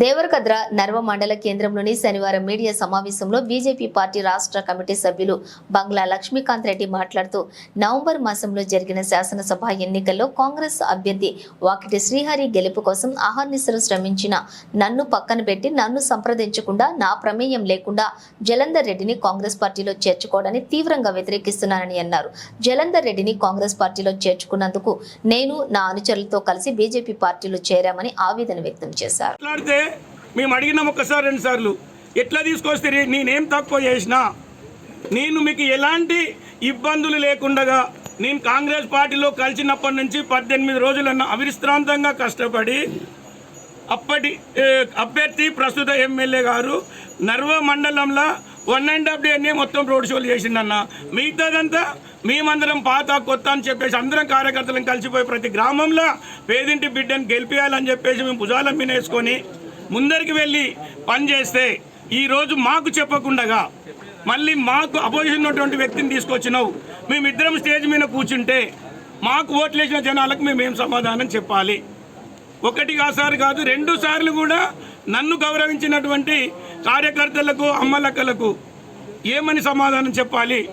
దేవరకద్ర నర్వ మండల కేంద్రంలోని శనివారం మీడియా సమావేశంలో బీజేపీ పార్టీ రాష్ట్ర కమిటీ సభ్యులు బంగ్లా లక్ష్మీకాంత్ రెడ్డి మాట్లాడుతూ నవంబర్ మాసంలో జరిగిన శాసనసభ ఎన్నికల్లో కాంగ్రెస్ అభ్యర్థి వాకిటి శ్రీహరి గెలుపు కోసం ఆహర్నిశలు శ్రమించిన నన్ను పక్కన పెట్టి నన్ను సంప్రదించకుండా నా ప్రమేయం లేకుండా జలంధర్ రెడ్డిని కాంగ్రెస్ పార్టీలో చేర్చుకోవడాన్ని తీవ్రంగా వ్యతిరేకిస్తున్నానని అన్నారు. జలంధర్ రెడ్డిని కాంగ్రెస్ పార్టీలో చేర్చుకున్నందుకు నేను నా అనుచరులతో కలిసి బీజేపీ పార్టీలో చేరామని ఆవేదన వ్యక్తం చేశారు. మేము అడిగినాం ఒక్కసారి రెండు సార్లు. ఎట్లా తీసుకొస్తే నేనేం తక్కువ చేసినా నేను మీకు ఎలాంటి ఇబ్బందులు లేకుండగా నేను కాంగ్రెస్ పార్టీలో కలిసినప్పటి నుంచి పద్దెనిమిది రోజులన్న అవిశ్రాంతంగా కష్టపడి అప్పటి అభ్యర్థి ప్రస్తుత ఎమ్మెల్యే గారు నర్వ మండలంలో వన్ అండ్ హాఫ్ డేనే మొత్తం రోడ్ షోలు చేసిండన్న. మిగతాదంతా మేమందరం పాత కొత్త అని చెప్పేసి అందరం కార్యకర్తలను కలిసిపోయి ప్రతి గ్రామంలో పేదింటి బిడ్డను గెలిపించాలని చెప్పేసి మేము భుజాల మీద వేసుకొని ముందరికి వెళ్ళి పనిచేస్తే ఈరోజు మాకు చెప్పకుండగా మళ్ళీ మాకు అపోజిషన్ ఉన్నటువంటి వ్యక్తిని తీసుకొచ్చినావు. మేమిద్దరం స్టేజ్ మీద కూర్చుంటే మాకు ఓట్లేసిన జనాలకు మేము ఏం సమాధానం చెప్పాలి? ఒకటి కాసారి కాదు రెండు సార్లు కూడా నన్ను గౌరవించినటువంటి కార్యకర్తలకు అమ్మలక్కలకు ఏమని సమాధానం చెప్పాలి?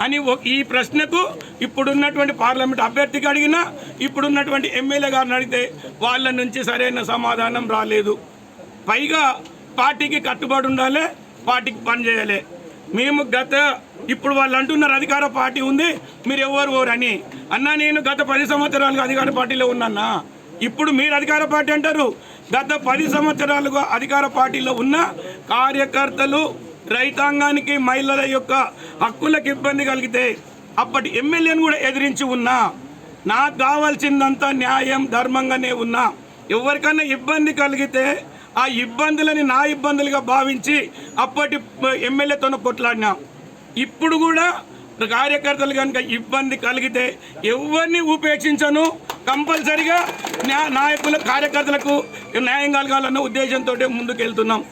అని ఈ ప్రశ్నకు ఇప్పుడున్నటువంటి పార్లమెంట్ అభ్యర్థికి అడిగినా ఇప్పుడున్నటువంటి ఎమ్మెల్యే గారిని అడిగితే వాళ్ళ నుంచి సరైన సమాధానం రాలేదు. పైగా పార్టీకి కట్టుబడి ఉండాలి పార్టీకి పనిచేయాలి మేము గత ఇప్పుడు వాళ్ళు అంటున్నారు అధికార పార్టీ ఉంది మీరు ఎవరు ఓరు అని. అన్నా నేను గత పది సంవత్సరాలుగా అధికార పార్టీలో ఉన్నానా? ఇప్పుడు మీరు అధికార పార్టీ అంటారు. గత పది సంవత్సరాలుగా అధికార పార్టీలో ఉన్న కార్యకర్తలు రైతాంగానికి మహిళల యొక్క హక్కులకు ఇబ్బంది కలిగితే అప్పటి ఎమ్మెల్యేను కూడా ఎదిరించి ఉన్నా. నాకు కావాల్సిందంతా న్యాయం ధర్మంగానే ఉన్నా. ఎవరికన్నా ఇబ్బంది కలిగితే ఆ ఇబ్బందులని నా ఇబ్బందులుగా భావించి అప్పటి ఎమ్మెల్యేతో కొట్లాడినా. ఇప్పుడు కూడా కార్యకర్తలు కనుక ఇబ్బంది కలిగితే ఎవరిని ఉపేక్షించను? కంపల్సరిగా న్యా నాయకుల కార్యకర్తలకు న్యాయం కలగాలన్న ఉద్దేశంతో ముందుకు వెళ్తున్నాం